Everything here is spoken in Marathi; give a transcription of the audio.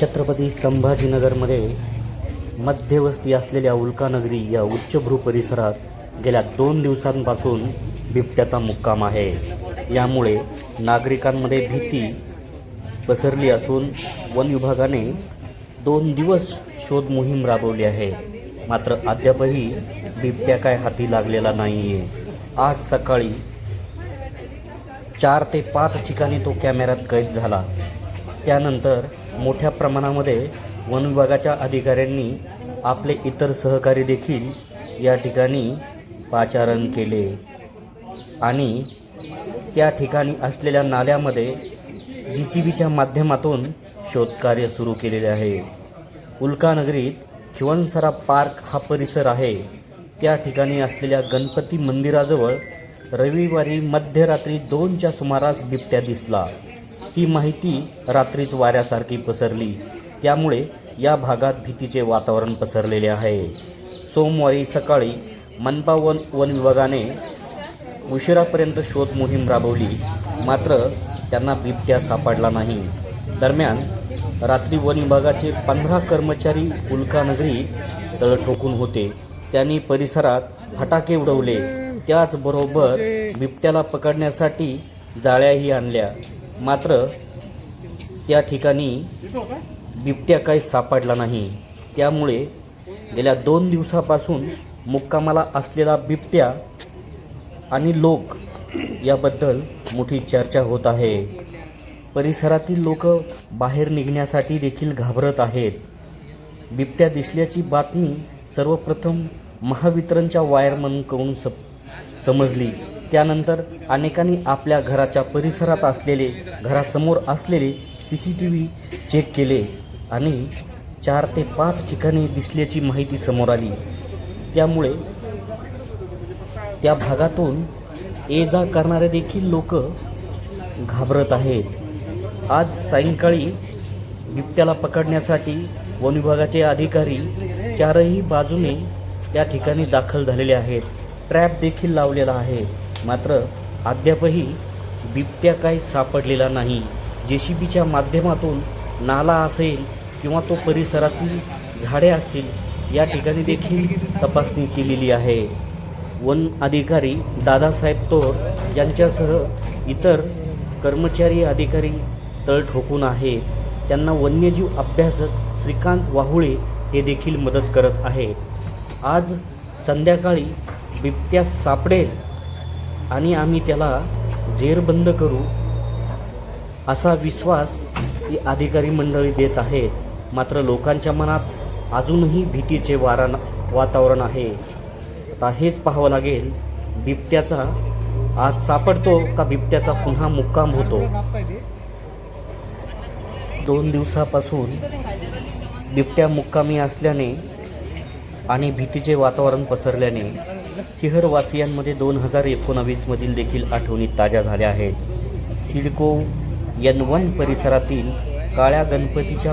छत्रपती संभाजीनगरमध्ये मध्यवस्ती असलेल्या उल्कानगरी या उच्चभ्रू परिसरात गेल्या दोन दिवसांपासून बिबट्याचा मुक्काम आहे. यामुळे नागरिकांमध्ये भीती पसरली असून वन विभागाने दोन दिवस शोध मोहीम राबवली आहे. मात्र अद्यापही बिबट्या काय हाती लागलेला नाही आहे आज सकाळी चार ते पाच ठिकाणी तो कॅमेऱ्यात कैद झाला. त्यानंतर मोठ्या प्रमाणामध्ये वन विभागाच्या अधिकाऱ्यांनी आपले इतर सहकारी देखील या ठिकाणी पाचारण केले. आणि त्या ठिकाणी असलेल्या नाल्यामध्ये जी सी बीच्या माध्यमातून शोधकार्य सुरू केलेले आहे. उल्कानगरीत शिवनसरा पार्क हा परिसर आहे. त्या ठिकाणी असलेल्या गणपती मंदिराजवळ रविवारी मध्यरात्री दोनच्या सुमारास बिबट्या दिसला. ही माहिती रात्रीच वाऱ्यासारखी पसरली. त्यामुळे या भागात भीतीचे वातावरण पसरलेले आहे. सोमवारी सकाळी मनपा वन वन विभागाने उशिरापर्यंत शोध मोहीम राबवली मात्र त्यांना बिबट्या सापडला नाही. दरम्यान रात्री वन विभागाचे पंधरा कर्मचारी उल्कानगरी तळ ठोकून होते. त्यांनी परिसरात फटाके उडवले. त्याचबरोबर बिबट्याला पकडण्यासाठी जाळ्याही आणल्या. मात्र त्या ठिकाणी बिबट्या काही सापडला नाही. त्यामुळे गेल्या दोन दिवसापासून मुक्कामाला असलेला बिबट्या आणि लोक याबद्दल मोठी चर्चा होत आहे. परिसरातील लोक बाहेर निघण्यासाठी देखील घाबरत आहेत. बिबट्या दिसल्याची बातमी सर्वप्रथम महावितरणच्या वायरमनकडून स समजली. त्यानंतर अनेकांनी आपल्या घराच्या परिसरात असलेले घरासमोर असलेले C C T V check केले आणि चार ते पाच ठिकाणी दिसल्याची माहिती समोर आली. त्यामुळे त्या भागातून ये जा करणारे देखील लोक घाबरत आहेत. आज सायंकाळी बिबट्याला पकडण्यासाठी वन विभागाचे अधिकारी चारही बाजूने त्या ठिकाणी दाखल झालेले आहेत. ट्रॅप देखील लावलेला आहे. मात्र अद्यापही बिबट्या काही सापडलेला नाही. जे सी बीच्या माध्यमातून नाला असेल किंवा तो परिसरातील झाडे असतील या ठिकाणी देखील तपासणी केलेली आहे. वन अधिकारी दादासाहेब तोर यांच्यासह इतर कर्मचारी अधिकारी तळ ठोकून आहेत. त्यांना वन्यजीव अभ्यासक श्रीकांत वाहुळे हे देखील मदत करत आहे आज संध्याकाळी बिबट्या सापडेल आणि आम्ही त्याला जेरबंद करू. असा विश्वास ही अधिकारी मंडळी देत आहेत. मात्र लोकांच्या मनात अजूनही भीतीचे वारा वातावरण आहे. आता हेच पाहावं लागेल बिबट्याचा आज सापडतो का बिबट्याचा पुन्हा मुक्काम होतो? दोन दिवसापासून बिबट्या मुक्कामी असल्याने आणि भीतीचे वातावरण पसरल्याने शहरवासियांमध्ये दोन हजार एकोणावीसमधील देखील आठवणी ताज्या झाल्या आहेत. सिडको एन वन परिसरातील काळ्या गणपतीच्या